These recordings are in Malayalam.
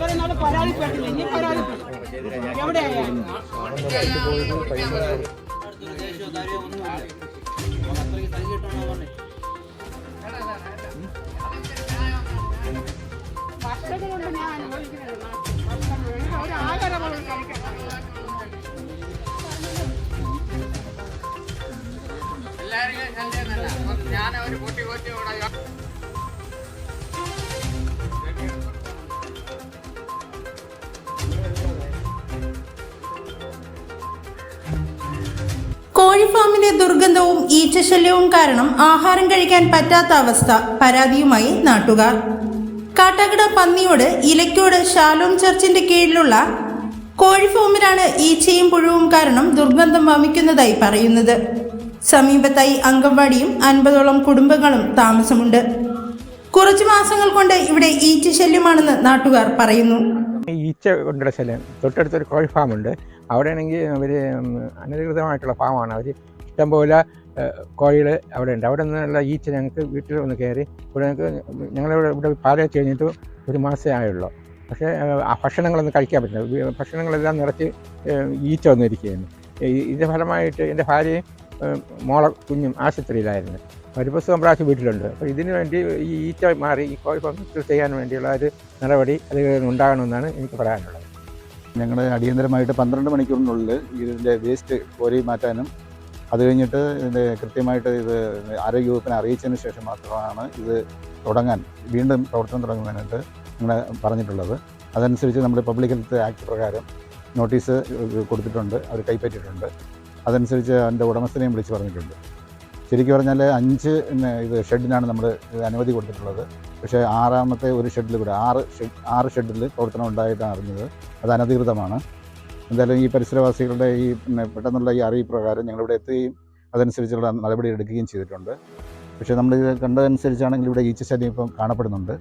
ഇത്രയും നാൾ പരാതിപ്പെട്ടില്ല ഇനി പരാതിപ്പെട്ടില്ല. എവിടെയായാലും കഷ്ടതകൊണ്ട് ഞാൻ അനുഭവിക്കുന്നത്. ഒരു ആഹാരം പോലും കഴിക്കാൻ ഞാൻ ഒരു കൂട്ടി കൂട്ടി കോഴിഫാമിലെ ദുർഗന്ധവും ഈച്ചശല്യവും കാരണം ആഹാരം കഴിക്കാൻ പറ്റാത്ത അവസ്ഥ. പരാതിയുമായി നാട്ടുകാർ. കാട്ടാക്കട പന്നിയോട് ഇലക്കോട് ഷാലോം ചർച്ചിന്റെ കീഴിലുള്ള കോഴിഫോമിലാണ് ഈച്ചയും പുഴുവും കാരണം ദുർഗന്ധം വമിക്കുന്നതായി പറയുന്നത്. സമീപത്തായി അംഗൻവാടിയും അൻപതോളം കുടുംബങ്ങളും താമസമുണ്ട്. കുറച്ചു മാസങ്ങൾ കൊണ്ട് ഇവിടെ ഈച്ചശല്യമാണെന്ന് നാട്ടുകാർ പറയുന്നു. ഈച്ച കൊണ്ടുള്ള ശല്യം. തൊട്ടടുത്തൊരു കോഴി ഫാമുണ്ട് അവിടെയാണെങ്കിൽ അവർ അനധികൃതമായിട്ടുള്ള ഫാമാണ്. അവർ ഇഷ്ടംപോലെ കോഴികൾ അവിടെ ഉണ്ട് അവിടെ നിന്നുള്ള ഈച്ച ഞങ്ങൾക്ക് വീട്ടിൽ ഒന്ന് കയറി ഇവിടെ ഞങ്ങൾക്ക് ഞങ്ങളിവിടെ ഇവിടെ പാലയച്ച് കഴിഞ്ഞിട്ട് ഒരു മാസമേ ആയുള്ളൂ. പക്ഷേ ഭക്ഷണങ്ങളൊന്നും കഴിക്കാൻ പറ്റില്ല. ഭക്ഷണങ്ങളെല്ലാം നിറച്ച് ഈച്ച വന്നിരിക്കുകയാണ്. ഇതിന്റെ ഫലമായിട്ട് എന്റെ ഭാര്യയും മോള കുഞ്ഞും ആശുപത്രിയിലായിരുന്നു. ഒരു പുസ്തകം പ്രാവശ്യം വീട്ടിലുണ്ട്. അപ്പോൾ ഇതിന് വേണ്ടി ഈ ഈച്ച മാറി ഈ കോഴി ഫാം ചെയ്യാൻ വേണ്ടിയുള്ള ഒരു നടപടി അത് ഉണ്ടാകണമെന്നാണ് എനിക്ക് പറയാനുള്ളത്. ഞങ്ങൾ അടിയന്തരമായിട്ട് പന്ത്രണ്ട് മണിക്കൂറിനുള്ളിൽ ഇതിന്റെ വേസ്റ്റ് കോരി മാറ്റാനും അത് കഴിഞ്ഞിട്ട് ഇതിന്റെ കൃത്യമായിട്ട് ഇത് ആരോഗ്യവകുപ്പിനെ അറിയിച്ചതിന് ശേഷം മാത്രമാണ് ഇത് തുടങ്ങാൻ വീണ്ടും പ്രവർത്തനം തുടങ്ങുന്നതിനായിട്ട് ഞങ്ങൾ പറഞ്ഞിട്ടുള്ളത്. അതനുസരിച്ച് നമ്മൾ പബ്ലിക് ഹെൽത്ത് ആക്ട് പ്രകാരം നോട്ടീസ് കൊടുത്തിട്ടുണ്ട് അവർ കൈപ്പറ്റിയിട്ടുണ്ട്. അതനുസരിച്ച് അതിന്റെ ഉടമസ്ഥനെയും വിളിച്ച് പറഞ്ഞിട്ടുണ്ട്. ശരിക്കും പറഞ്ഞാൽ അഞ്ച് ഇത് ഷെഡിനാണ് നമ്മൾ അനുമതി കൊടുത്തിട്ടുള്ളത്. പക്ഷേ ആറാമത്തെ ഒരു ഷെഡിൽ കൂടെ ആറ് ഷെഡ് ആറ് ഷെഡിൽ പ്രവർത്തനം ഉണ്ടായിട്ടാണ് അറിഞ്ഞത്. അത് അനധികൃതമാണ്. എന്തായാലും ഈ പരിസരവാസികളുടെ ഈ പിന്നെ പെട്ടെന്നുള്ള ഈ അറിയിപ്പ് പ്രകാരം ഞങ്ങളിവിടെ എത്തുകയും അതനുസരിച്ചുള്ള നടപടി എടുക്കുകയും ചെയ്തിട്ടുണ്ട്. പക്ഷേ നമ്മൾ ഇത് കണ്ടതനുസരിച്ചാണെങ്കിൽ ഇവിടെ ഈച്ചശല്യം ഇപ്പം കാണപ്പെടുന്നുണ്ട്.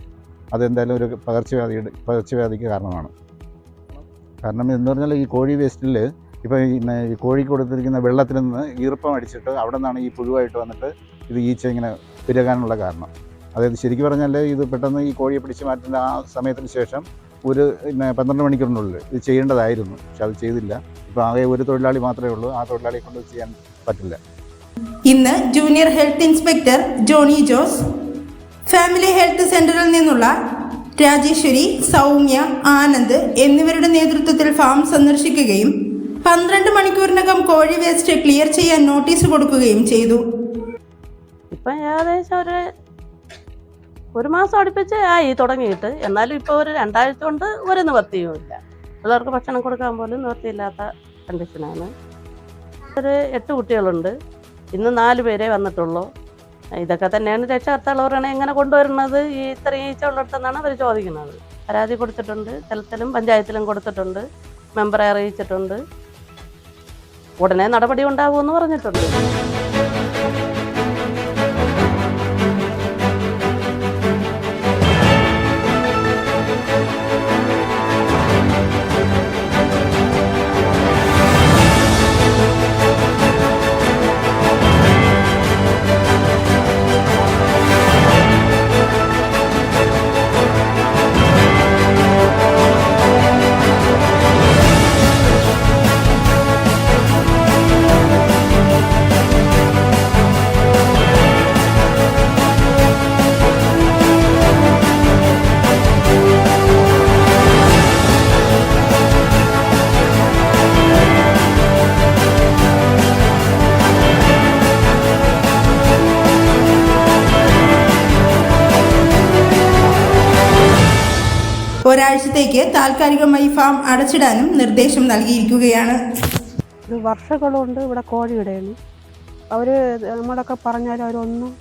അതെന്തായാലും ഒരു പകർച്ചവ്യാധിയുടെ പകർച്ചവ്യാധിക്ക് കാരണമാണ്. കാരണം എന്ന് പറഞ്ഞാൽ ഈ കോഴി വേസ്റ്റിൽ ഇപ്പോൾ ഈ കോഴിക്ക് കൊടുത്തിരിക്കുന്ന വെള്ളത്തിൽ നിന്ന് ഈർപ്പം അടിച്ചിട്ട് അവിടെ നിന്നാണ് ഈ പുഴുവായിട്ട് വന്നിട്ട് ഇത് ഈച്ച ഇങ്ങനെ പെരുകാനുള്ള കാരണം. അതായത് ശരിക്കും പറഞ്ഞാൽ ഇത് പെട്ടെന്ന് ഈ കോഴിയെ പിടിച്ച് മാറ്റേണ്ട ആ സമയത്തിന് ശേഷം ഒരു പിന്നെ പന്ത്രണ്ട് മണിക്കൂറിനുള്ളിൽ ഇത് ചെയ്യേണ്ടതായിരുന്നു. പക്ഷെ അത് ചെയ്തില്ല. ഇപ്പോൾ ആകെ ഒരു തൊഴിലാളി മാത്രമേ ഉള്ളൂ. ആ തൊഴിലാളിയെ കൊണ്ട് ചെയ്യാൻ പറ്റില്ല. ഇന്ന് junior health inspector Johny Jose family health സെന്ററിൽ നിന്നുള്ള രാജേശ്വരി സൗമ്യ ആനന്ദ് എന്നിവരുടെ നേതൃത്വത്തിൽ ഫാം സന്ദർശിക്കുകയും പന്ത്രണ്ട് മണിക്കൂറിനകം കോഴി വേസ്റ്റ് ക്ലിയർ ചെയ്യാൻ നോട്ടീസ് കൊടുക്കുകയും ചെയ്തു. ഇപ്പം ഏകദേശം ഒരു ഒരു മാസം അടുപ്പിച്ച് ആയി തുടങ്ങിയിട്ട്. എന്നാലും ഇപ്പോൾ ഒരു രണ്ടാഴ്ച കൊണ്ട് ഒരു നിവർത്തിയും ഇല്ല. പിള്ളേർക്ക് ഭക്ഷണം കൊടുക്കാൻ പോലും നിവർത്തിയില്ലാത്ത കണ്ടീഷനാണ്. ഒരു എട്ട് കുട്ടികളുണ്ട്. ഇന്ന് നാല് പേരെ വന്നിട്ടുള്ളൂ. ഇതൊക്കെ തന്നെയാണ് രക്ഷകർത്താളവരാണ് എങ്ങനെ കൊണ്ടുവരുന്നത്? ഈ ഇത്രയും ഈച്ച ഉള്ളിടത്തെന്നാണ് അവർ ചോദിക്കുന്നത്. പരാതി കൊടുത്തിട്ടുണ്ട്. സ്ഥലത്തിലും പഞ്ചായത്തിലും കൊടുത്തിട്ടുണ്ട്. മെമ്പറെ അറിയിച്ചിട്ടുണ്ട്. ഉടനെ നടപടി ഉണ്ടാകുമെന്ന് പറഞ്ഞിട്ടുണ്ട്. ഒരാഴ്ചത്തേക്ക് താൽക്കാലികമായി ഫാം അടച്ചിടാനും നിർദ്ദേശം നൽകിയിരിക്കുകയാണ്. ഒരു വർഷങ്ങളുണ്ട് ഇവിടെ കോഴിയിടയാണ് അവർ നമ്മളൊക്കെ പറഞ്ഞാലും അവരൊന്നും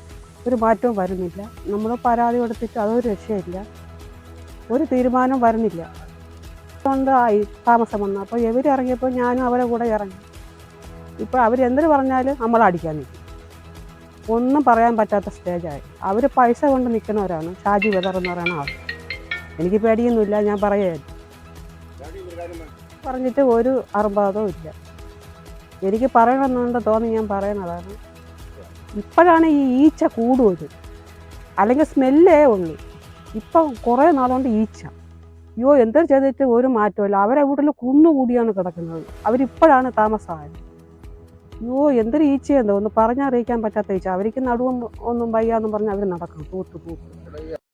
ഒരു മാറ്റവും വരുന്നില്ല. നമ്മൾ പരാതി കൊടുത്തിട്ട് അതൊരു രക്ഷയില്ല. ഒരു തീരുമാനം വരുന്നില്ല. ആയി താമസം വന്നു. അപ്പോൾ എവർ ഇറങ്ങിയപ്പോൾ ഞാനും അവരെ കൂടെ ഇറങ്ങി. ഇപ്പോൾ അവരെന്തിനു പറഞ്ഞാലും നമ്മൾ അടിക്കാൻ നിൽക്കും ഒന്നും പറയാൻ പറ്റാത്ത സ്റ്റേജായി അവർ പൈസ കൊണ്ട് നിൽക്കുന്നവരാണ്. ഷാജി വെതർ എന്ന് പറയുന്ന ആൾ എനിക്ക് പേടിയൊന്നുമില്ല ഞാൻ പറയായിരുന്നു പറഞ്ഞിട്ട് ഒരു അറുപാതവും ഇല്ല. എനിക്ക് പറയണമെന്നുണ്ട് തോന്നി ഞാൻ പറയണതാണ് ഇപ്പോഴാണ് ഈ ഈച്ച കൂടുതൽ അല്ലെങ്കിൽ സ്മെല്ലേ ഉള്ളൂ. ഇപ്പം കുറേ നാളുകൊണ്ട് ഈച്ച. അയ്യോ എന്തൊരു ചെയ്തിട്ട് ഒരു മാറ്റമില്ല അവരെ വീട്ടിൽ കുന്നുകൂടിയാണ് കിടക്കുന്നത്. അവരിപ്പോഴാണ് താമസമായത് അയ്യോ എന്തൊരു ഈച്ചയെന്തോ ഒന്ന് പറഞ്ഞറിയിക്കാൻ പറ്റാത്ത ഈച്ച. അവർക്ക് നടുവും ഒന്നും വയ്യാന്നും പറഞ്ഞ് അവർ നടക്കും. തൂത്ത് തൂത്ത്.